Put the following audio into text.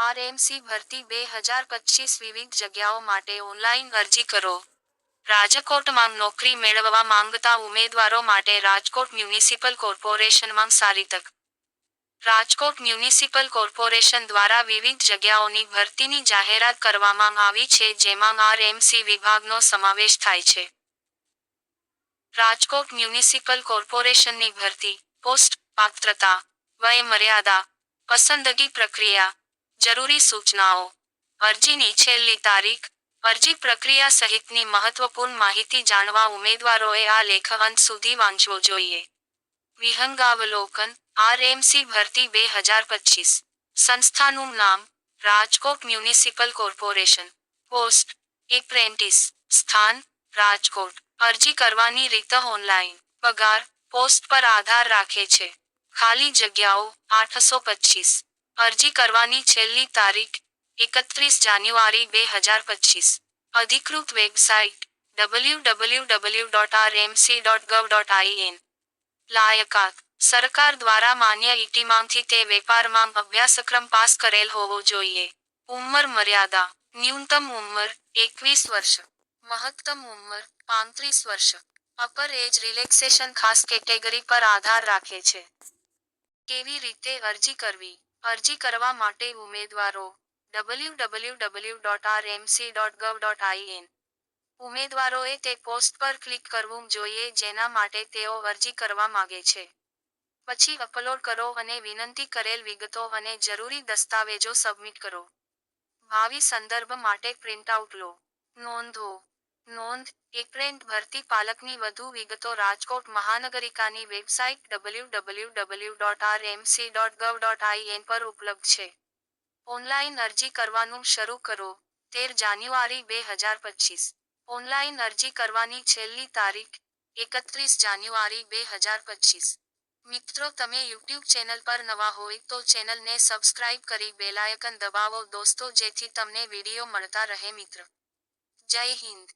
RMC ભરતી બે હજાર પચીસ વિવિધ જગ્યાઓ માટે ઓનલાઈન અરજી કરો. રાજકોટમાં નોકરી મેળવવા માંગતા ઉમેદવારો માટે રાજકોટ મ્યુનિસિપલ કોર્પોરેશનમાં સારી તક. રાજકોટ મ્યુનિસિપલ કોર્પોરેશન દ્વારા વિવિધ જગ્યાઓની ભરતીની જાહેરાત કરવામાં આવી છે, જેમાં આરએમસી વિભાગનો સમાવેશ થાય છે. રાજકોટ મ્યુનિસિપલ કોર્પોરેશનની ભરતી પોસ્ટ પાત્રતા વય મર્યાદા પસંદગી પ્રક્રિયા જરૂરી સૂચનાઓ. અરજીની છેલ્લી તારીખ, અરજી પ્રક્રિયા સહિતની મહત્વપૂર્ણ માહિતી જાણવા ઉમેદવારોએ આ લેખ અંત સુધી વાંચવો જોઈએ. વિહંગાવલોકન, આરએમસી ભરતી બે હજાર પચીસ. સંસ્થાનું નામ, Rajkot municipal corporation. Post, apprentice. સ્થાન, રાજકોટ. અરજી કરવાની રીત ઓનલાઈન. પગાર, પોસ્ટ પર આધાર રાખે છે. ખાલી જગ્યાઓ, આઠસો પચીસ. અરજી કરવાની છેલ્લી તારીખ એકત્રીસ જાન્યુઆરી બે હજાર પચીસ. અધિકૃત website W W W dot R MC dot gov dot IN લાયકાત. સરકાર દ્વારા માન્ય ઇટીમાંથી તે વેપારમાં અભ્યાસક્રમ પાસ કરેલ હોવો જોઈએ. ઉંમર મર્યાદા. ન્યૂનતમ ઉંમર એકવીસ વર્ષ. મહત્તમ ઉંમર પાંત્રીસ વર્ષ. અપર એજ રિલેક્સેશન ખાસ કેટેગરી પર આધાર રાખે છે. કેવી રીતે અરજી કરવી? અરજી કરવા માટે ઉમેદવારો W W W dot R MC dot gov dot IN ઉમેદવારોએ તે પોસ્ટ પર ક્લિક કરવું જોઈએ જેના માટે તેઓ અરજી કરવા માગે છે. પછી અપલોડ કરો અને વિનંતી કરેલ વિગતો અને જરૂરી દસ્તાવેજો સબમિટ કરો. ભાવિ સંદર્ભ માટે પ્રિન્ટઆઉટ લો. નોંધો. નોંધ એપ્રેન્ટ ભરતી પાલકની વધુ વિગતો Rajkot મહાનગરિકાની website W W W dot R MC dot gov dot IN પર ઉપલબ્ધ છે. ઓનલાઈન અરજી કરવાનું શરૂ કરો, તેર જાન્યુઆરી બે હજાર પચીસ. ઓનલાઈન અરજી કરવાની છેલ્લી તારીખ, એકત્રીસ જાન્યુઆરી બે હજાર પચીસ. મિત્રો, તમે યુટ્યુબ ચેનલ પર નવા હોય તો ચેનલને સબસ્ક્રાઇબ કરી બેલાયકન દબાવો. દોસ્તો, જેથી તમને વીડિયો મળતા રહે મિત્ર. જય હિન્દ.